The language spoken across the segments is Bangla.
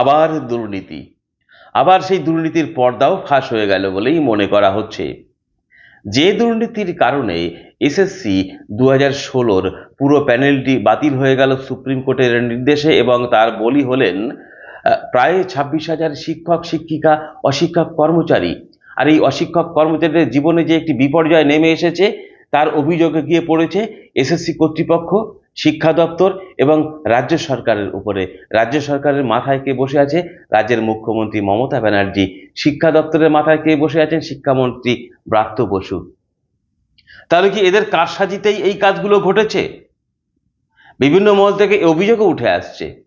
আবার দুর্নীতি। আবার সেই দুর্নীতির পর্দাও ফাঁস হয়ে গেল বলেই মনে করা হচ্ছে। যে দুর্নীতির কারণে এসএসসি দু হাজার ষোলোর পুরো প্যানেলটি বাতিল হয়ে গেল সুপ্রিম কোর্টের নির্দেশে এবং তার বলি হলেন প্রায় ছাব্বিশ হাজার শিক্ষক, শিক্ষিকা, অশিক্ষক, কর্মচারী। আর এই অশিক্ষক, কর্মচারীদের জীবনে যে একটি বিপর্যয় নেমে এসেছে, তার অভিযোগে গিয়ে পড়েছে এসএসসি কর্তৃপক্ষ। শিক্ষা দপ্তর এবং রাজ্য সরকারের উপরে। রাজ্য সরকারের মাথায় কে বসে আছে? রাজ্যের মুখ্যমন্ত্রী মমতা ব্যানার্জি। শিক্ষা দপ্তরের মাথায় কে বসে আছেন? শিক্ষামন্ত্রী ব্রাত্য বসু। তাহলে কি এদের কারসাজিতেই এই কাজগুলো ঘটেছে? বিভিন্ন মহল থেকে অভিযোগও উঠে আসছে।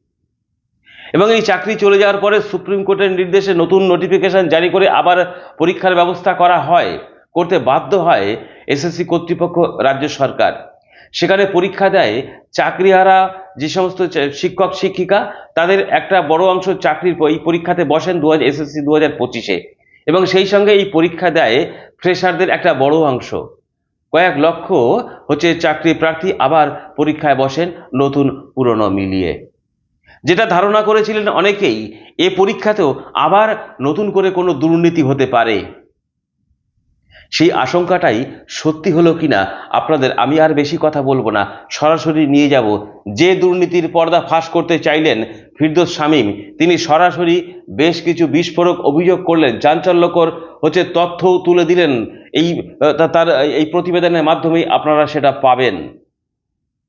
এবং এই চাকরি চলে যাওয়ার পরে সুপ্রিম কোর্টের নির্দেশে নতুন নোটিফিকেশন জারি করে আবার পরীক্ষার ব্যবস্থা করা হয়, করতে বাধ্য হয় এসএসসি কর্তৃপক্ষ রাজ্য সরকার। সেখানে পরীক্ষা দেয় চাকরিহারা যে সমস্ত শিক্ষক, শিক্ষিকা, তাদের একটা বড় অংশ চাকরির এই পরীক্ষাতে বসেন দু হাজার এসএসসি দু হাজার পঁচিশে। এবং সেই সঙ্গে এই পরীক্ষা দেয় ফ্রেশারদের একটা বড় অংশ। কয়েক লক্ষ হচ্ছে চাকরি প্রার্থী আবার পরীক্ষায় বসেন নতুন পুরনো মিলিয়ে। যেটা ধারণা করেছিলেন অনেকেই, এ পরীক্ষাতেও আবার নতুন করে কোনো দুর্নীতি হতে পারে। সেই আশঙ্কাটাই সত্যি হলো কিনা, আপনাদের আমি আর বেশি কথা বলব না। সরাসরি নিয়ে যাব। যে দুর্নীতির পর্দা ফাঁস করতে চাইলেন ফিরদোস শামীম, তিনি সরাসরি বেশ কিছু বিস্ফোরক অভিযোগ করলেন। চাঞ্চল্যকর হচ্ছে তথ্য তুলে দিলেন। এই তার এই প্রতিবেদনের মাধ্যমেই আপনারা সেটা পাবেন।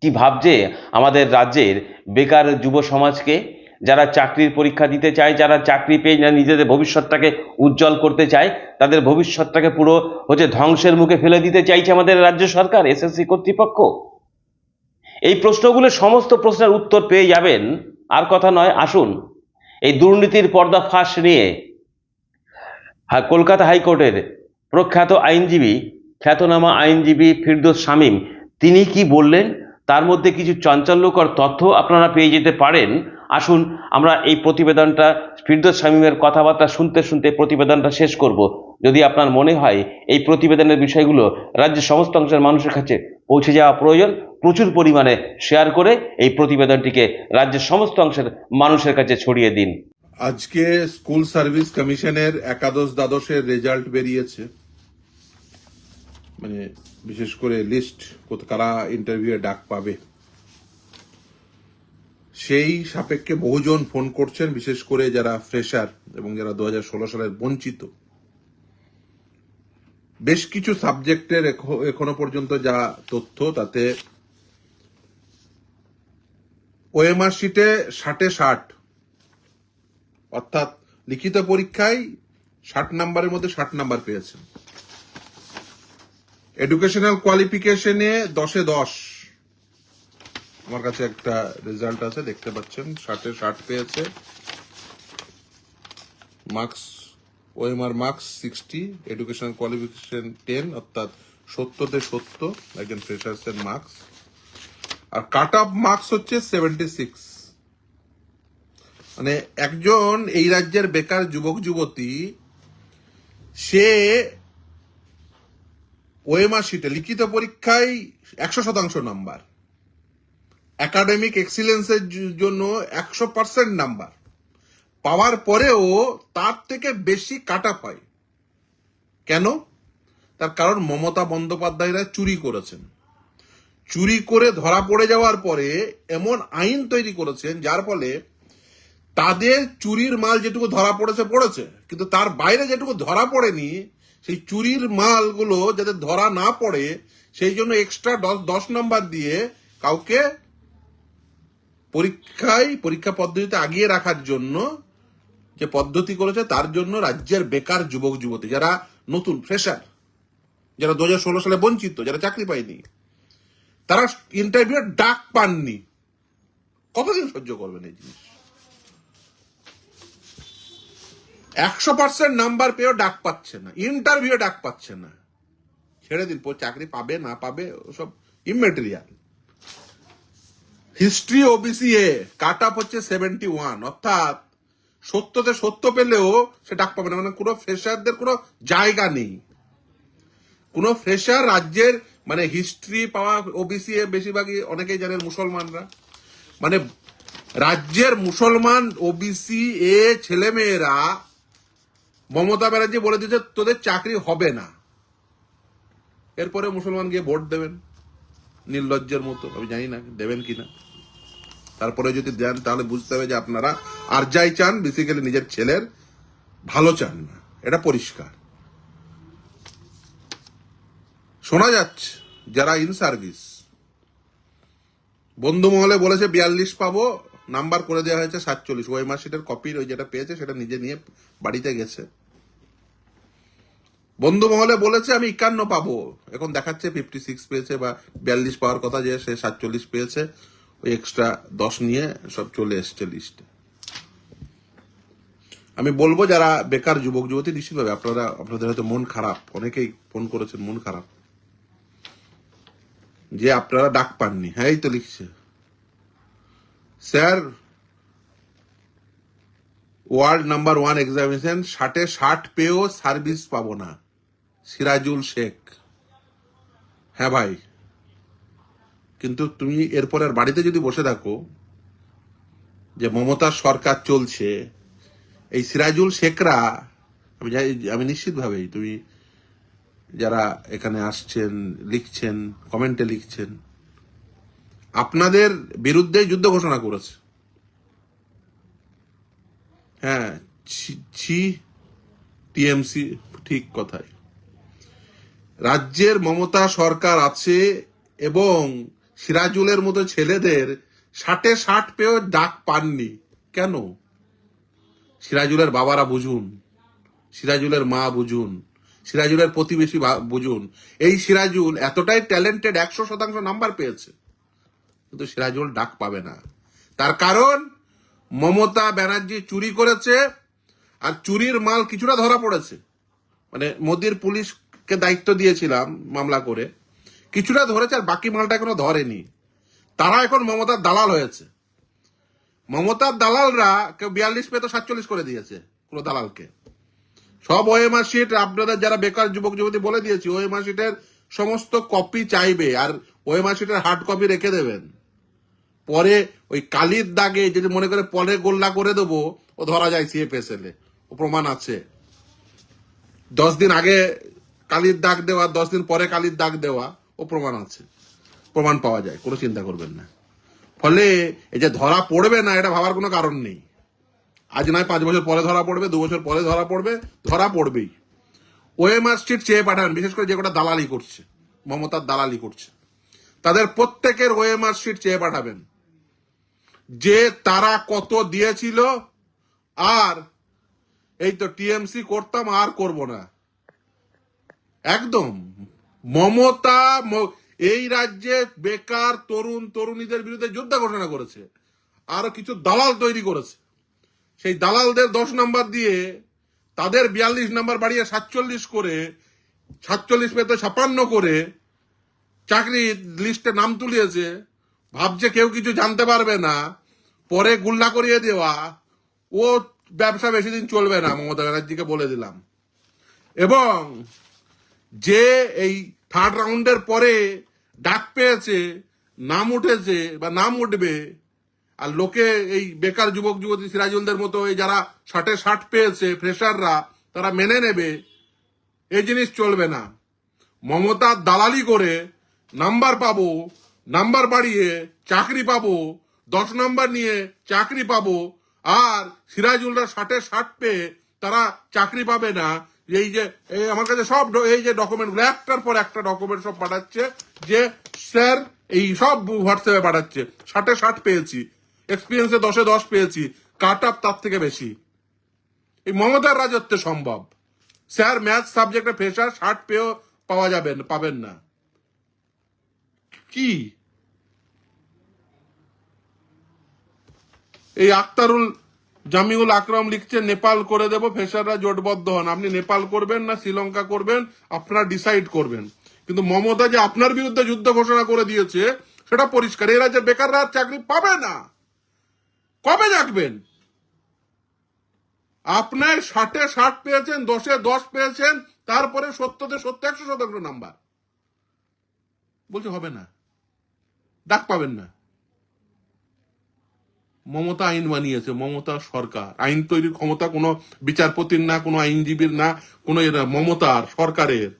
কি ভাবছে আমাদের রাজ্যের বেকার যুব সমাজকে? যারা চাকরির পরীক্ষা দিতে চায়, যারা চাকরি পেয়ে যারা নিজেদের ভবিষ্যৎটাকে উজ্জ্বল করতে চায়, তাদের ভবিষ্যৎটাকে পুরো হচ্ছে ধ্বংসের মুখে ফেলে দিতে চাইছে আমাদের রাজ্য সরকার, এসএসসি কর্তৃপক্ষ। এই প্রশ্নগুলো সমস্ত প্রশ্নের উত্তর পেয়ে যাবেন। আর কথা নয়, আসুন। এই দুর্নীতির পর্দা ফাঁস নিয়ে কলকাতা হাইকোর্টের প্রখ্যাত আইনজীবী, খ্যাতনামা আইনজীবী ফিরদোস শামীম, তিনি কি বললেন? তার মধ্যে কিছু চাঞ্চল্যকর তথ্য আপনারা পেয়ে যেতে পারেন। আসুন, আমরা এই প্রতিবেদনটা ফিরদোস শামীমের কথাবার্তা শুনতে শুনতে প্রতিবেদনটা শেষ করব। যদি আপনার মনে হয় এই প্রতিবেদনের বিষয়গুলো রাজ্যের সমস্ত অংশের মানুষের কাছে পৌঁছে যাওয়া প্রয়োজন, প্রচুর পরিমাণে শেয়ার করে এই প্রতিবেদনটিকে রাজ্যের সমস্ত অংশের মানুষের কাছে ছড়িয়ে দিন। আজকে স্কুল সার্ভিস কমিশনের একাদশ দ্বাদশের রেজাল্ট বেরিয়েছে। মানে বিশেষ করে লিস্ট কারা ইন্টারভিউ ডাক পাবে। সেই সাপেক্ষে বহুজন ফোন করছেন, বিশেষ করে যারা ফ্রেশার এবং যারা দু হাজার ষোলো সালের বঞ্চিত। বেশ কিছু সাবজেক্টের এখনও পর্যন্ত যা তথ্য, তাতে ওএমআর শিটে ষাটে ষাট। অর্থাৎ লিখিত পরীক্ষায় ষাট নাম্বারের মধ্যে ষাট নাম্বার পেয়েছেন। এডুকেশনাল কোয়ালিফিকেশনে দশে দশ। আমার কাছে একটা রেজাল্ট আছে, দেখতে পাচ্ছেন ষাটে ষাট পেয়েছে। Marks OMR marks sixty educational qualification ten অর্থাৎ সত্তরতে সত্য একজন ফ্রেশার্সের মার্কস আর কাট অফ মার্কস হচ্ছে সেভেন্টি সিক্স মানে একজন এই রাজ্যের বেকার যুবক, যুবতী, সে ওএমআর শিটে লিখিত পরীক্ষায় একশো শতাংশ নাম্বার একাডেমিক এক্সিলেন্সের জন্য একশো পার্সেন্ট নাম্বার পাওয়ার পরেও তার থেকে বেশি কাট অফ হয় কেন? তার কারণ মমতা বন্দ্যোপাধ্যায়রা চুরি করেছেন। চুরি করে ধরা পড়ে যাওয়ার পরে এমন আইন তৈরি করেছেন, যার ফলে তাদের চুরির মাল যেটুকু ধরা পড়েছে পড়েছে। কিন্তু তার বাইরে যেটুকু ধরা পড়েনি, সেই চুরির মালগুলো যাতে ধরা না পড়ে, সেই জন্য এক্সট্রা দশ দশ নম্বর দিয়ে কাউকে পরীক্ষায়, পরীক্ষা পদ্ধতিতে আগিয়ে রাখার জন্য যে পদ্ধতি করেছে, তার জন্য রাজ্যের বেকার যুবক, যুবতী, যারা নতুন ফ্রেশার যারা দু হাজার ষোলো সালে বঞ্চিত, যারা চাকরি পায়নি, তারা ইন্টারভিউ ডাক পাননি। কতদিন সহ্য করবেন এই জিনিস? একশো পার্সেন্ট নাম্বার পেয়েও ডাক পাচ্ছে না ইন্টারভিউ ডাক পাচ্ছে না। ছেড়ে দিন চাকরি পাবে, না পাবে ওসব immaterial history OBC A cut off হচ্ছে সেভেন্টি ওয়ান অর্থাৎ সত্যতে সত্য পেলেও সে ডাক পাবে না। মানে কোনো ফ্রেশারদের কোনো জায়গা নেই। কোনো ফ্রেশার রাজ্যের মানে হিস্ট্রি পাওয়া ওবিসি এ বেশিরভাগই অনেকেই জানেন মুসলমানরা। মানে রাজ্যের মুসলমান ওবিসি এ ছেলেমেয়েরা মমতা ব্যানার্জি বলে দিয়েছে, তোদের চাকরি হবে না। এরপরে মুসলমান গিয়ে ভোট দেবেন। নির্লজ্জের মতো, আমি জানি না, দেবেন কিনা। তারপরে যদি দেন, তাহলে বুঝতে হবে যে আপনারা আর যাই চান বেসিক্যালি নিজের ছেলের ভালো চান না। এটা পরিষ্কার। শোনা যাচ্ছে, যারা ইন সার্ভিস বন্ধু মহলে বলেছে বিয়াল্লিশ পাবো, নাম্বার করে দেওয়া হয়েছে সাতচল্লিশ। ওই মাসিটার কপির ওই যেটা পেয়েছে, সেটা নিজে নিয়ে বাড়িতে গেছে। বন্ধু মহলে বলেছে আমি একান্ন পাবো। এখন দেখাচ্ছে ফিফটি সিক্স পেয়েছে বা বিয়াল্লিশ পাওয়ার কথা যে সে সাতচল্লিশ পেয়েছে। এক্সট্রা দশ নিয়ে সব চলে এসছে লিস্টে আমি বলব যারা বেকার যুবক, যুবতী, নিশ্চিতভাবে আপনারা, আপনাদের হয়তো মন খারাপ, অনেকেই ফোন করেছেন, মন খারাপ। যে আপনারা ডাক পাননি হ্যাঁ এই তো লিখছে। Sir world number one examination ষাটে ষাট পেয়েও সার্ভিস পাবো না। সিরাজুল শেখ। হ্যাঁ ভাই। কিন্তু তুমি এরপর আর বাড়িতে যদি বসে থাকো, যে মমতার সরকার চলছে, এই সিরাজুল শেখরা, আমি যাই, আমি নিশ্চিতভাবেই, তুমি যারা এখানে আসছেন, লিখছেন, কমেন্টে লিখছেন, আপনাদের বিরুদ্ধে যুদ্ধ ঘোষণা করেছে। হ্যাঁ ছি টিএমসি, ঠিক কথাই। রাজ্যের মমতা সরকার আছে এবং সিরাজুলের মতো ছেলেদের ষাটে ষাট পেয়েও ডাক পাননি। কেন? সিরাজুলের বাবারা বুঝুন। সিরাজুলের মা বুঝুন। সিরাজুলের প্রতিবেশী বুঝুন। এই সিরাজুল এতটাই ট্যালেন্টেড একশো শতাংশ নাম্বার পেয়েছে। কিন্তু সিরাজুল ডাক পাবে না। তার কারণ, মমতা ব্যানার্জি চুরি করেছে আর চুরির মাল কিছুটা ধরা পড়েছে। মানে মোদির পুলিশকে দায়িত্ব দিয়েছিলাম মামলা করে। কিছুটা ধরেছে আর বাকি মালটা এখনও ধরেনি। তারা এখন মমতার দালাল হয়েছে। মমতার দালালরা কেউ বিয়াল্লিশ পেয়ে তো সাতচল্লিশ করে দিয়েছে কোনো দালালকে। সব ওএমআর শিট আপনাদের যারা বেকার যুবক, যুবতী বলে দিয়েছি, ওএমআর শিটের সমস্ত কপি চাইবে আর ওএমআর শিটের হার্ড কপি রেখে দেবেন। পরে ওই কালির দাগে যদি মনে করে পরে গোল্লা করে দেবো, ও ধরা যায় সিএফএসএল এ। ও প্রমাণ আছে। দশ দিন আগে কালির দাগ দেওয়া, দশ দিন পরে কালির দাগ দেওয়া। ও প্রমাণ আছে। প্রমাণ পাওয়া যায়, কোনো চিন্তা করবেন না। ফলে এই যে ধরা পড়বে না, এটা ভাবার কোনো কারণ নেই। আজ নয়, পাঁচ বছর পরে ধরা পড়বে, দু বছর পরে ধরা পড়বে, ধরা পড়বেই। ওএমআর স্ট্রিট চেয়ে পাঠান, বিশেষ করে যে কটা দালালি করছে, মমতার দালালি করছে। তাদের প্রত্যেকের ওএমআর স্ট্রিট চেয়ে পাঠাবেন। যে তারা কত দিয়েছিল, আর এই তো টিএমসি করতাম, আর করব না। একদম। মমতা এই রাজ্যে বেকার তরুণ, তরুণীদের বিরুদ্ধে যোদ্ধা ঘোষণা করেছে। আরও কিছু দালাল তৈরি করেছে। সেই দালালদের দশ নাম্বার দিয়ে তাদের বিয়াল্লিশ নাম্বার বাড়িয়ে সাতচল্লিশ করে, সাতচল্লিশ পেতে ছাপান্ন করে চাকরি লিস্টে নাম তুলিয়েছে। ভাবছে কেউ কিছু জানতে পারবে না। পরে গুল্লা করিয়ে দেওয়া। ও ব্যবসা বেশি দিন চলবে না, মমতা ব্যানার্জিকে বলে দিলাম। এবং যে এই থার্ড রাউন্ডের পরে ডাক পেয়েছে, নাম উঠেছে, বা নাম উঠবে। আর লোকে এই বেকার যুবক, যুবতী, সিরাজুলদের মতো এই যারা ষাটে ষাট পেয়েছে ফ্রেশাররা তারা মেনে নেবে। এই জিনিস চলবে না। মমতার দালালি করে নাম্বার পাবো, নাম্বার বাড়িয়ে চাকরি পাবো, দশ নাম্বার নিয়ে চাকরি পাবো। আর সিরাজুলরা ষাটে ষাট পেয়ে তারা চাকরি পাবে না। এই যে আমার কাছে সব এই যে ডকুমেন্টগুলো একটার পর একটা ডকুমেন্ট সব পাঠাচ্ছে যে, স্যার, এই সব হোয়াটসঅ্যাপে পাঠাচ্ছে। ষাটে ষাট পেয়েছি। এক্সপিরিয়েন্সে দশে দশ পেয়েছি। কাট আপ তার থেকে বেশি। এই মমতার রাজত্বে সম্ভব। স্যার ম্যাথ সাবজেক্টে ফেসার ষাট পেয়েও পাওয়া যাবে না পাবেন না। কি? এই আক্তারুল জামিউল আকরাম লিখছে, নেপাল করে দেব, ফেসাররা জোটবদ্ধ হন। আপনি নেপাল করবেন না, শ্রীলঙ্কা করবেন, আপনারা ডিসাইড করবেন। কিন্তু মমতা যে আপনার বিরুদ্ধে যুদ্ধ ঘোষণা করে দিয়েছে, সেটা পরিষ্কার। এই রাজ্যের বেকাররা চাকরি পাবে না। কবে জাগবেন আপনার ষাটে ষাট পেয়েছেন, দশে দশ পেয়েছেন, তারপরে সত্যতে সত্য একশো শতাংশ নাম্বার। বলছে হবে না। ডাক পাবেন না। মমতা আইন বানিয়েছে, মমতা সরকার। আইন তৈরির ক্ষমতা কোনো বিচারপতির না, কোনো আইনজীবীর না, কোনো মমতার, সরকারের।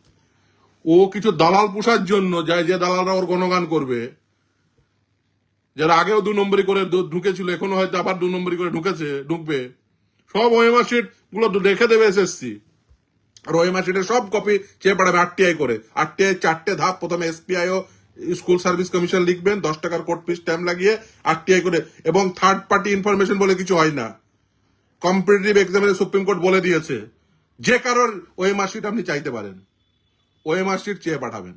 ও কিছু দালাল পোষার জন্য যায় যে দালালরা ওর গণগান করবে। যারা আগেও দু নম্বরই করে ঢুকেছিল, এখনও হয়তো আবার দু নম্বরই করে ঢুকেছে, ঢুকবে। সব ওএমআর শিটগুলো রেখে দেবে এসএসসি আর ওএমআর শিটের সব কপি চেয়ে পাঠাবে আরটিআই করে। আরটিআই চারটে ধাপ, প্রথমে এসপিআই ও স্কুল সার্ভিস কমিশন লিখবেন, দশ টাকার কোর্ট ফিস স্ট্যাম্প লাগিয়ে আরটিআই করে। এবং থার্ড পার্টি ইনফরমেশন বলে কিছু হয় না। কম্পিটিটিভ এক্সামিনে সুপ্রিম কোর্ট বলে দিয়েছে, যে কারোর ওএমআর শিট আপনি চাইতে পারেন, ওএমআর শিট চেয়ে পাঠাবেন।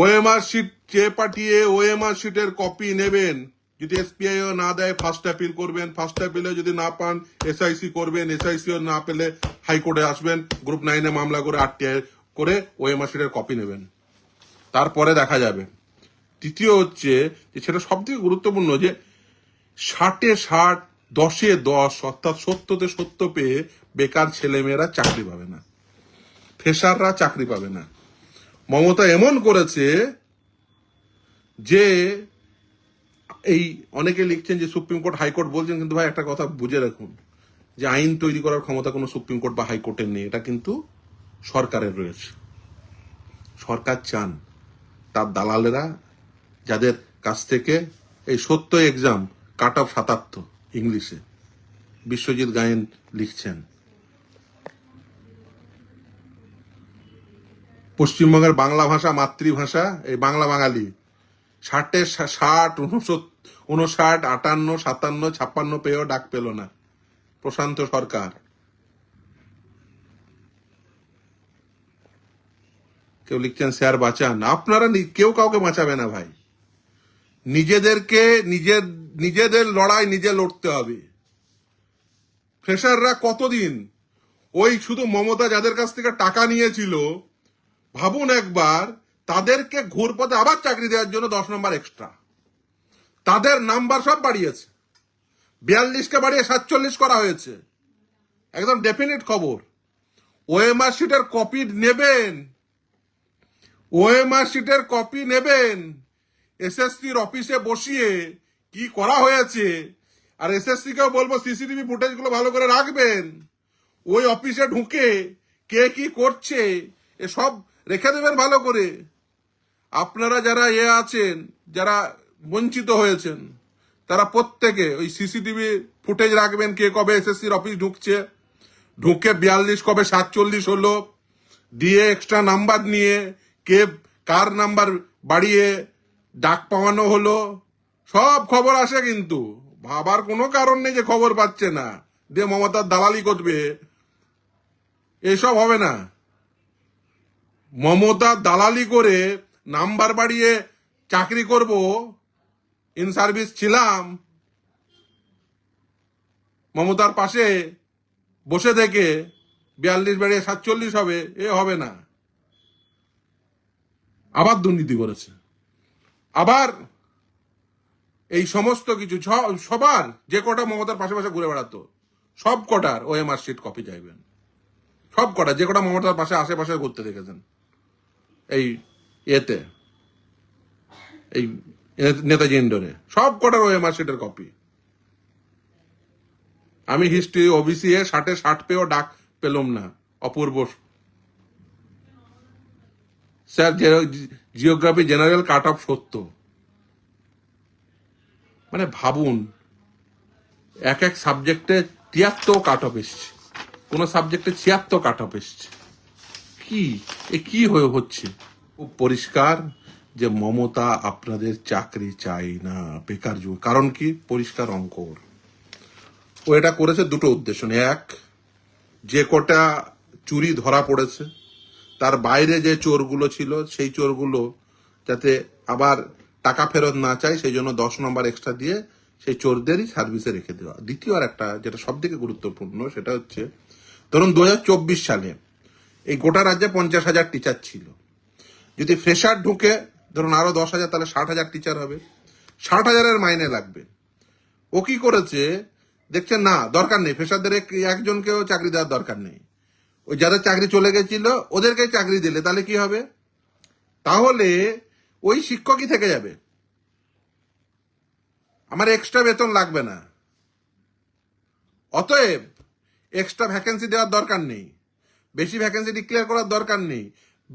ওএমআর শিট চেয়ে পাঠিয়ে ওএমআর শিটের কপি নেবেন। যদি এসপিআই না দেয় ফার্স্ট অ্যাপিল করবেন। ফার্স্ট অ্যাপিলে যদি না পান এসআইসি করবেন। এসআইসি না পেলে হাইকোর্টে আসবেন। গ্রুপ নাইনে মামলা করে আরটিআই করে ওএমআর শিটের কপি নেবেন। তারপরে দেখা যাবে। তৃতীয় হচ্ছে যে সেটা সব থেকে গুরুত্বপূর্ণ যে ষাটে ষাট, দশে দশ, অর্থাৎ সত্যতে সত্য পেয়ে বেকার ছেলেমেয়েরা চাকরি পাবে না। ফেসাররা চাকরি পাবে না। মমতা এমন করেছে যে এই অনেকে লিখছেন যে সুপ্রিম কোর্ট, হাইকোর্ট বলছেন, কিন্তু ভাই একটা কথা বুঝে রাখুন, যে আইন তৈরি করার ক্ষমতা কোনো সুপ্রিম কোর্ট বা হাইকোর্টের নেই। এটা কিন্তু সরকারের রয়েছে। সরকার চান। তার দালালেরা যাদের কাছ থেকে এই সত্য এক্সাম কাট অফ সাতাত্তর ইংলিশে। বিশ্বজিৎ গায়েন লিখছেন। পশ্চিমবঙ্গের বাংলা ভাষা, মাতৃভাষা, এই বাংলা বাঙালি। ষাটের ষাট উনষাট, আটান্ন, সাতান্ন, ছাপ্পান্ন পেয়েও ডাক পেল না। প্রশান্ত সরকার। কেউ লিখছেন, স্যার, বাঁচান। আপনারা কেউ কাউকে বাঁচাবে না, ভাই। নিজেদেরকে নিজের নিজেদের লড়াই নিজে লড়তে হবে। ফ্রেশাররা কতদিন ওই শুধু মমতা যাদের কাছ থেকে টাকা নিয়েছিল, ভাবুন একবার, তাদেরকে ঘুরপথে আবার চাকরি দেওয়ার জন্য দশ নম্বর এক্সট্রা তাদের নাম্বার সব বাড়িয়েছে। বিয়াল্লিশকে বাড়িয়ে সাতচল্লিশ করা হয়েছে। একদম ডেফিনিট খবর। ওএমআর শিটের কপি নেবেন। ওএমআর শিটের কপি নেবেন। এসএসসির অফিসে বসিয়ে কি করা হয়েছে? আর এসএসসি কেও বলব, সিসিটিভি ফুটেজগুলো ভালো করে রাখবেন। ওই অফিসে ঢুকে কে কি করছে, এসব রেখে দেবেন ভালো করে। আপনারা যারা এ আছেন, যারা বঞ্চিত হয়েছেন, তারা প্রত্যেকে ওই সিসিটিভি ফুটেজ রাখবেন, কে কবে এসএসসির অফিস ঢুকছে। ঢুকে বিয়াল্লিশ, কবে সাতচল্লিশ হলো, দিয়ে এক্সট্রা নাম্বার নিয়ে কে কার নাম্বার বাড়িয়ে ডাক পাওয়ানো হলো, সব খবর আসে কিন্তু। ভাবার কোনো কারণ নেই যে খবর পাচ্ছে না। দিয়ে মমতার দালালি করবে। এসব হবে না। মমতা দালালি করে নাম্বার বাড়িয়ে চাকরি করব ইন সার্ভিস ছিলাম। মমতার পাশে বসে থেকে বিয়াল্লিশ বাড়িয়ে সাতচল্লিশ হবে, এ হবে না। আবার দুর্নীতি করেছে। আবার এই সমস্ত কিছু সবার যে কটা মমতার পাশে পাশে ঘুরে বেড়াতো, সব কটার ওএমআর শিট কপি চাইবেন। সব কটা, যে কটা মমতার পাশে আশেপাশে ঘুরতে দেখেছেন। এই এতে, এই নেতাজি ইন্ডোরে সব কটার ওএমআর শিটের কপি আমি হিস্ট্রি ওবিসি এ ষাটে ষাট পেয়েও ডাক পেলাম না, Apurba sir geography general cut off সত্য। মানে ভাবুন, এক এক সাবজেক্টে তিয়াত্তর কাট অফ এসছে। কোন সাবজেক্টে ছিয়াত্তর কাট অফ এসছে। কি? এ কি হয়ে হচ্ছে? খুব পরিষ্কার যে মমতা আপনাদের চাকরি চাই না, বেকার যুগ কারণ কি? পরিষ্কার অঙ্ক ও এটা করেছে দুটো উদ্দেশ্য এক, যে কটা চুরি ধরা পড়েছে তার বাইরে যে চোরগুলো ছিল, সেই চোরগুলো যাতে আবার টাকা ফেরত না চায়, সেই জন্য দশ নম্বর এক্সট্রা দিয়ে সেই চোরদেরই সার্ভিসে রেখে দেওয়া। দ্বিতীয় আর একটা যেটা সব থেকে গুরুত্বপূর্ণ, সেটা হচ্ছে, ধরুন দু হাজার চব্বিশ সালে এই গোটা রাজ্যে পঞ্চাশ হাজার টিচার ছিল। যদি ফ্রেশার ঢুকে, ধরুন আরও দশ হাজার, তাহলে ষাট হাজার টিচার হবে। ষাট হাজারের মাইনে লাগবে। ও কি করেছে? দেখছে না, দরকার নেই। ফ্রেশারদের একজনকেও চাকরি দেওয়ার দরকার নেই। ওই যাদের চাকরি চলে গেছিল, ওদেরকে চাকরি দিলে, তাহলে কি হবে? তাহলে ওই শিক্ষকই থেকে যাবে। আমার এক্সট্রা বেতন লাগবে না। অতএব এক্সট্রা ভ্যাকেন্সি দেওয়ার দরকার নেই। বেশি ভ্যাকেন্সি ডিক্লেয়ার করার দরকার নেই।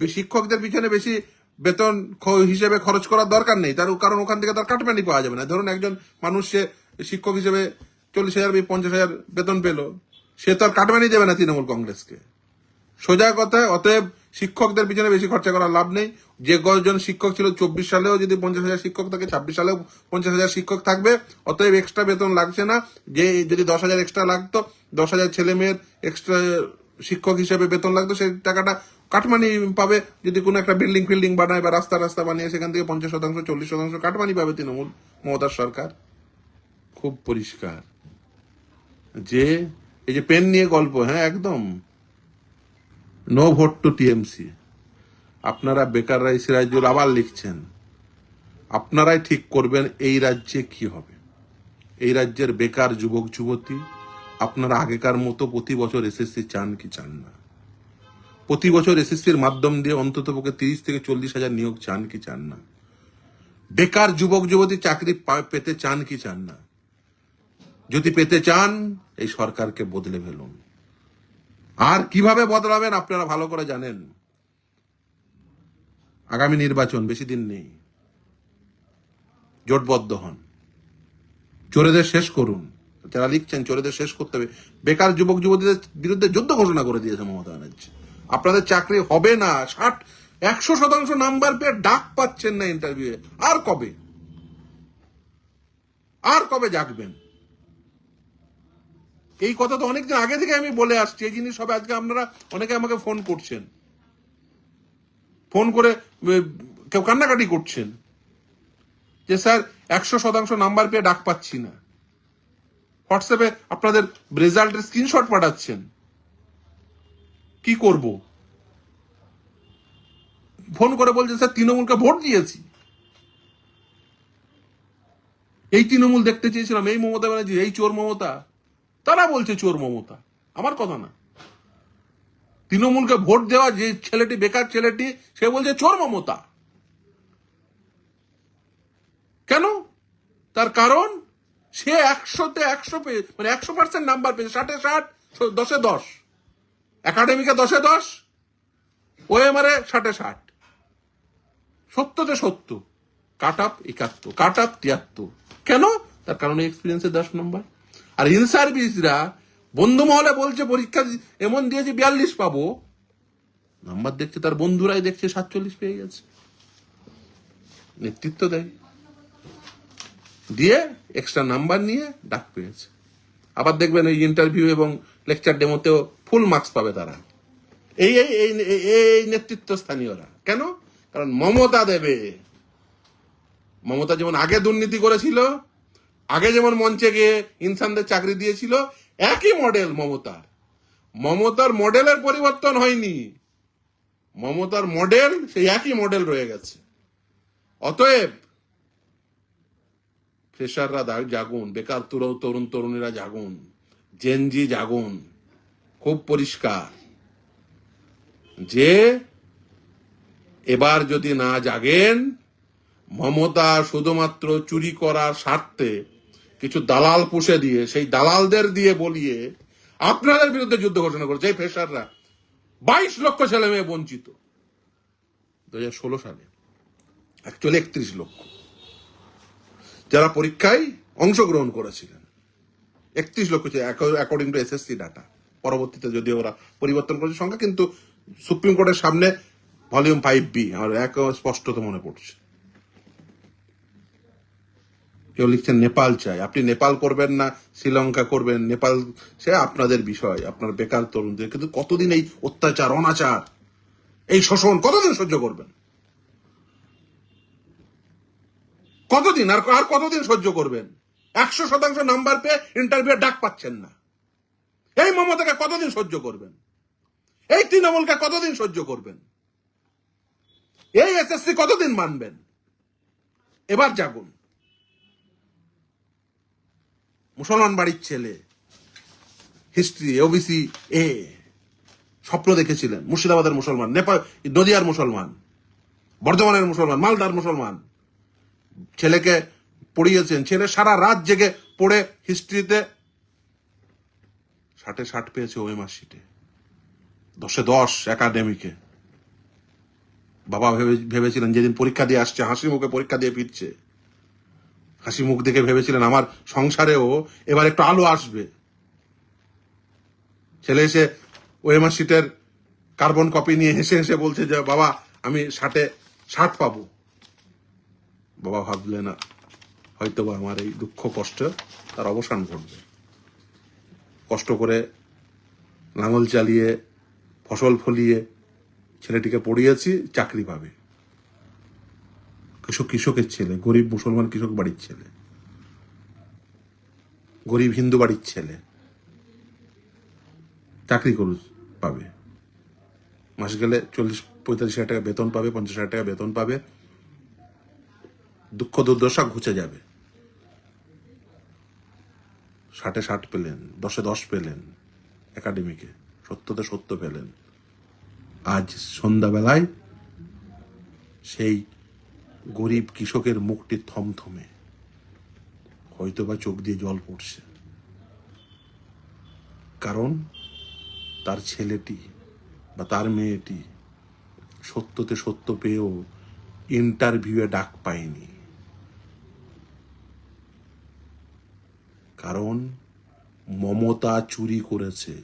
শিক্ষকদের পিছনে বেশি বেতন হিসেবে খরচ করার দরকার নেই। তার কারণ ওখান থেকে তার কাটমানি পাওয়া যাবে না। ধরুন একজন মানুষ সে শিক্ষক হিসেবে চল্লিশ হাজার পঞ্চাশ হাজার বেতন পেল। সে তো আর কাটমানি দেবে না তৃণমূল কংগ্রেসকে। সোজা কথা, অতএব শিক্ষকদের পিছনে বেশি খরচা করার লাভ নেই। যে কজন শিক্ষক ছিল চব্বিশ সালেও যদি পঞ্চাশ হাজার শিক্ষক থাকে, ছাব্বিশ সালেও পঞ্চাশ হাজার শিক্ষক থাকবে। অতএব এক্সট্রা বেতন লাগছে না। যে যদি দশ হাজার এক্সট্রা লাগতো, দশ হাজার ছেলে মেয়ের এক্সট্রা শিক্ষক হিসেবে বেতন লাগতো, সেই টাকাটা কাটমানি পাবে। যদি কোনো একটা বিল্ডিং ফিল্ডিং বানায় বা রাস্তা রাস্তা বানিয়ে, সেখান থেকে পঞ্চাশ শতাংশ, চল্লিশ শতাংশ কাটমানি পাবে তৃণমূল মমতার সরকার। খুব পরিষ্কার। যে, এই যে পেন নিয়ে গল্প হ্যাঁ একদম। No vote to TMC. আপনারা বেকার এই সিরাজুল আবার লিখছেন, আপনারাই ঠিক করবেন এই রাজ্যে কি হবে। এই রাজ্যের বেকার যুবক, যুবতী, আপনারা আগেকার মতো প্রতি বছর এসএসসি চান কি চান না? প্রতি বছর এসএসসির মাধ্যম দিয়ে অন্তত পক্ষে তিরিশ থেকে চল্লিশ হাজার নিয়োগ চান কি চান না? বেকার যুবক, যুবতী চাকরি পেতে চান কি চান না? যদি পেতে চান, এই সরকারকে বদলে ফেলুন। আর কীভাবে বদলাবেন আপনারা ভালো করে জানেন। আগামী নির্বাচন বেশি দিন নেই। জোটবদ্ধ হন। চোরেদের শেষ করুন। যারা লিখছেন চোরেদের শেষ করতে হবে। বেকার যুবক যুবতীদের বিরুদ্ধে যুদ্ধ ঘোষণা করে দিয়েছে মমতা ব্যানার্জি। আপনাদের চাকরি হবে না। ষাট, একশো শতাংশ নাম্বার পেয়ে ডাক পাচ্ছেন না ইন্টারভিউ আর কবে? আর কবে জাগবেন? এই কথা তো অনেকদিন আগে থেকে আমি বলে আসছি, এই জিনিস সবে আজকে আপনারা অনেকে আমাকে ফোন করছেন। ফোন করে কেউ কান্নাকাটি করছেন। যে স্যার, একশো শতাংশ নাম্বার পেয়ে ডাক পাচ্ছি না। হোয়াটসঅ্যাপে আপনাদের রেজাল্টের স্ক্রিনশট পাঠাচ্ছেন। কি করব? ফোন করে বলছেন স্যার, তৃণমূলকে ভোট দিয়েছি। এই তৃণমূল দেখতে চেয়েছিলাম, এই মমতা ব্যানার্জি, এই চোর মমতা। তারা বলছে চোর মমতা। আমার কথা না। তৃণমূলকে ভোট দেওয়া যে ছেলেটি, বেকার ছেলেটি, সে বলছে চোর মমতা। কেন? তার কারণ, সে একশোতে একশো পেয়ে মানে একশো পার্সেন্ট নাম্বার পেয়েছে। ষাটে ষাট, দশে দশ। একাডেমিকে দশে দশ, ওএমআরে ষাটে ষাট। সত্যতে সত্য। কাট আপ একাত্তর, কাট আপ তিয়াত্তর। কেন? তার কারণে এক্সপিরিয়েন্সে দশ নম্বর আর ইন সার্ভিসরা বন্ধু মহলে বলছে, পরীক্ষা এমন দিয়েছে, বিয়াল্লিশ পাবো। নাম্বার দেখছে, তার বন্ধুরাই দেখছে, সাতচল্লিশ পেয়ে গেছে। নেতৃত্ব দেয়। দিয়ে এক্সট্রা নাম্বার নিয়ে ডাক পেয়েছে। আবার দেখবেন এই ইন্টারভিউ এবং লেকচার ডেমোতেও ফুল মার্কস পাবে তারা। এই, এই- এই নেতৃত্ব স্থানীয়রা। কেন? কারণ মমতা দেবে। মমতা যেমন আগে দুর্নীতি করেছিল আগে যেমন মঞ্চে গিয়ে ইনসানদের চাকরি দিয়েছিল, একই মডেল মমতার মমতার মডেলের পরিবর্তন হয়নি। মমতার মডেল সেই একই মডেল রয়ে গেছে। অতএব, ফ্রেশাররা জাগুন, বেকার তুর- তরুণ তরুণীরা জাগুন জেনজি জাগুন, খুব পরিষ্কার। যে এবার যদি না জাগেন, মমতা শুধুমাত্র চুরি করার স্বার্থে কিছু দালাল পুষে দিয়ে, সেই দালালদের দিয়ে বলিয়ে আপনাদের বিরুদ্ধে যুদ্ধ ঘোষণা করেছে। এই ফ্রেশাররা বাইশ লক্ষ ছেলে মেয়ে বঞ্চিত। দু ষোলো সালে অ্যাকচুয়ালি একত্রিশ লক্ষ। যারা পরীক্ষায় অংশগ্রহণ করেছিলেন, একত্রিশ লক্ষ অ্যাকর্ডিং টু এসএসসি ডাটা পরবর্তীতে যদি ওরা পরিবর্তন করেছে সংখ্যা, কিন্তু সুপ্রিম কোর্টের সামনে ভলিউম ফাইভ বি আমার এক স্পষ্টত মনে পড়ছে। কেউ লিখছেন, নেপাল চাই। আপনি নেপাল করবেন না, শ্রীলঙ্কা করবেন, নেপাল, সে আপনাদের বিষয়, আপনার বেকার তরুণদের। কিন্তু কতদিন এই অত্যাচার, অনাচার, এই শোষণ, কতদিন সহ্য করবেন? কতদিন, আর আর কতদিন সহ্য করবেন? একশো শতাংশ নাম্বার পেয়ে ইন্টারভিউ ডাক পাচ্ছেন না। এই মমতাকে কতদিন সহ্য করবেন? এই তৃণমূলকে কতদিন সহ্য করবেন? এই এসএসসি কতদিন মানবেন? এবার জাগুন। মুসলমান বাড়ির ছেলে হিস্ট্রি ওবিসি এ স্বপ্ন দেখেছিলেন। মুর্শিদাবাদের মুসলমান নেপাল নদিয়ার মুসলমান, বর্ধমানের মুসলমান, মালদার মুসলমান। ছেলেকে পড়িয়েছেন। ছেলে সারা রাত জেগে পড়ে হিস্ট্রিতে ষাটে ষাট পেয়েছে ওএমআর শিটে দশে দশ একাডেমিকে বাবা ভেবে ভেবেছিলেন যেদিন পরীক্ষা দিয়ে আসছে হাসি মুখে পরীক্ষা দিয়ে ফিরছে। হাসি মুখ দেখে ভেবেছিলেন আমার সংসারেও এবার একটু আলো আসবে। ছেলে এসে ওএমআর শিটের কার্বন কপি নিয়ে হেসে হেসে বলছে যে, বাবা, আমি ষাটে ষাট পাবো। বাবা ভাবলেন হয়তো বা আমার এই দুঃখ, কষ্ট তার অবসান ঘটবে। কষ্ট করে লাঙল চালিয়ে, ফসল ফলিয়ে ছেলেটিকে পড়িয়েছি, চাকরি পাবে। কৃষক কৃষকের ছেলে, গরিব মুসলমান কৃষক বাড়ির ছেলে, গরিব হিন্দু বাড়ির ছেলে চাকরি করু পাবে। মাস গেলে চল্লিশ, পঁয়তাল্লিশ হাজার টাকা বেতন পাবে, পঞ্চাশ হাজার টাকা বেতন পাবে। দুঃখ দুর্দশা ঘুচে যাবে। ষাটে ষাট পেলেন, দশে দশ পেলেন একাডেমিকে সত্যতে সত্য পেলেন। আজ সন্ধ্যাবেলায় সেই গরিব কৃষকের মুখটি থমথমে। হয়তোবা চোখ দিয়ে জল পড়ছে। কারণ তার ছেলেটি বা তার মেয়েটি সত্যতে সত্য পেয়েও ইন্টারভিউয়ে ডাক পায়নি। কারণ মমতা চুরি করেছে।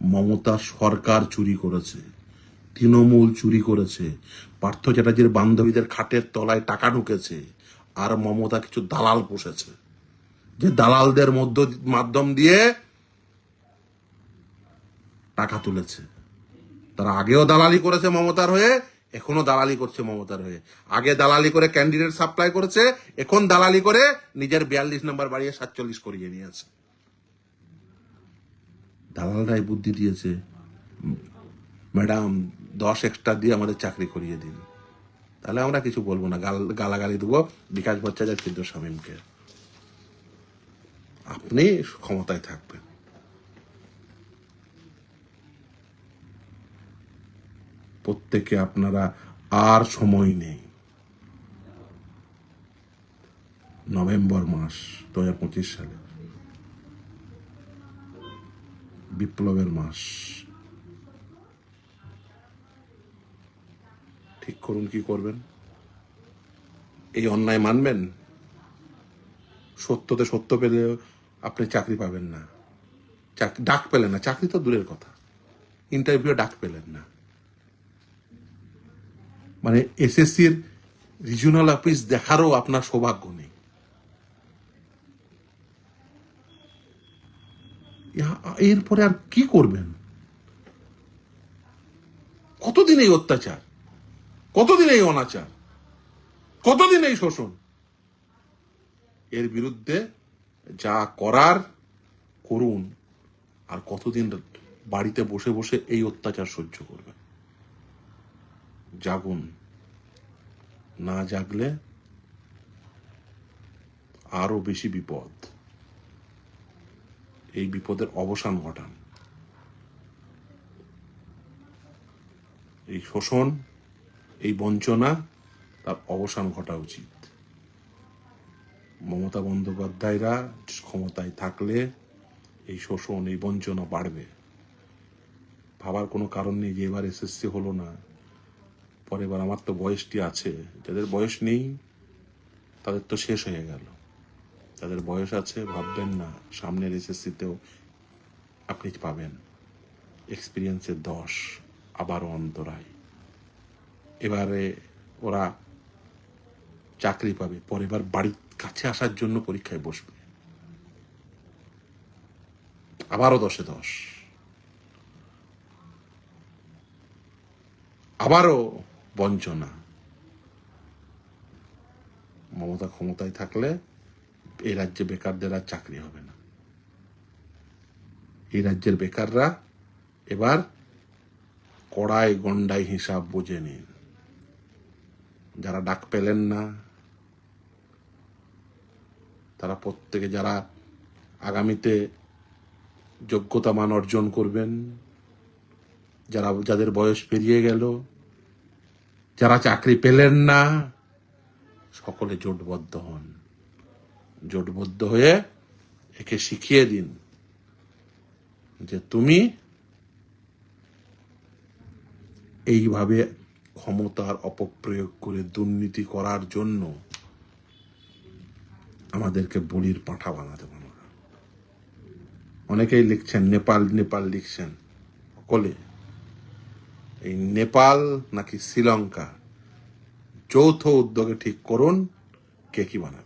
মমতা সরকার চুরি করেছে। তৃণমূল চুরি করেছে। পার্থ চ্যাটার্জির বান্ধবীদের খাটের তলায় টাকা ঢুকেছে আর মমতা কিছু দালাল বসেছে যে দালালদের মধ্য মাধ্যম দিয়ে টাকা তুলেছে। তারা আগেও দালালি করেছে মমতার হয়ে, এখনও দালালি করছে মমতার হয়ে। আগে দালালি করে ক্যান্ডিডেট সাপ্লাই করেছে, এখন দালালি করে নিজের বিয়াল্লিশ নাম্বার বাড়িয়ে সাতচল্লিশ করিয়ে নিয়েছে। দালালরাই বুদ্ধি দিয়েছে। ম্যাডাম দশ এক্সট্রা দিয়ে আমাদের চাকরি করিয়ে দিন। তাহলে আমরা কিছু বলব না। গাল গালাগালি দেবো বিকাশ ভট্টাচার্য চিত্র শামীমকে। আপনি ক্ষমতায় থাকবেন। প্রত্যেকে আপনারা আর সময় নেই। নভেম্বর মাস দু হাজার পঁচিশ সালে বিপ্লবের মাস। করুন, কি করবেন? এই অন্যায় মানবেন? সত্যতে সত্য পেলে আপনি চাকরি পাবেন না। ডাক পেলেন না। চাকরি তো দূরের কথা। ইন্টারভিউ ডাক পেলেন না। মানে এসএসসির রিজিওনাল অফিস দেখারও আপনার সৌভাগ্য নেই। এরপরে আর কি করবেন? কতদিন এই অত্যাচার? কতদিন এই অনাচার? কতদিন এই শোষণ? এর বিরুদ্ধে যা করার, করুন। আর কতদিন বাড়িতে বসে বসে এই অত্যাচার সহ্য করবেন? জাগুন। না জাগলে আরও বেশি বিপদ। এই বিপদের অবসান ঘটান। এই শোষণ এই বঞ্চনা তার অবসান ঘটা উচিত। মমতা বন্দ্যোপাধ্যায়রা ক্ষমতায় থাকলে এই শোষণ, এই বঞ্চনা বাড়বে। ভাবার কোনো কারণ নেই যে এবার এসএসসি হলো না। পরে এবার আমার তো বয়সটি আছে। যাদের বয়স নেই, তাদের তো শেষ হয়ে গেল। যাদের বয়স আছে, ভাববেন না, সামনের এসএসসিতেও আপনি পাবেন। এক্সপিরিয়েন্সের দশ, আবারও অন্তরায়। এবারে ওরা চাকরি পাবে পরে এবার বাড়ির কাছে আসার জন্য পরীক্ষায় বসবে। আবারও দশে দশ। আবারও বঞ্চনা। মমতা ক্ষমতায় থাকলে এই রাজ্যে বেকারদের আর চাকরি হবে না। এই রাজ্যের বেকাররা এবার কড়াই গন্ডাই হিসাব বুঝে নিন। যারা ডাক পেলেন না, তারা প্রত্যেকে যারা আগামীতে যোগ্যতা মান অর্জন করবেন, যারা, যাদের বয়স পেরিয়ে গেল, যারা চাকরি পেলেন না, সকলে জোটবদ্ধ হন। জোটবদ্ধ হয়ে একে শিখিয়ে দিন যে তুমি এইভাবে ক্ষমতার অপপ্রয়োগ করে দুর্নীতি করার জন্য আমাদেরকে বলির পাঠা বানাতে না। অনেকেই লিখছেন, নেপাল নেপাল লিখছেন। সকলে এই নেপাল নাকি শ্রীলঙ্কা? যৌথ উদ্যোগে ঠিক করুন, কে কি বানাবে?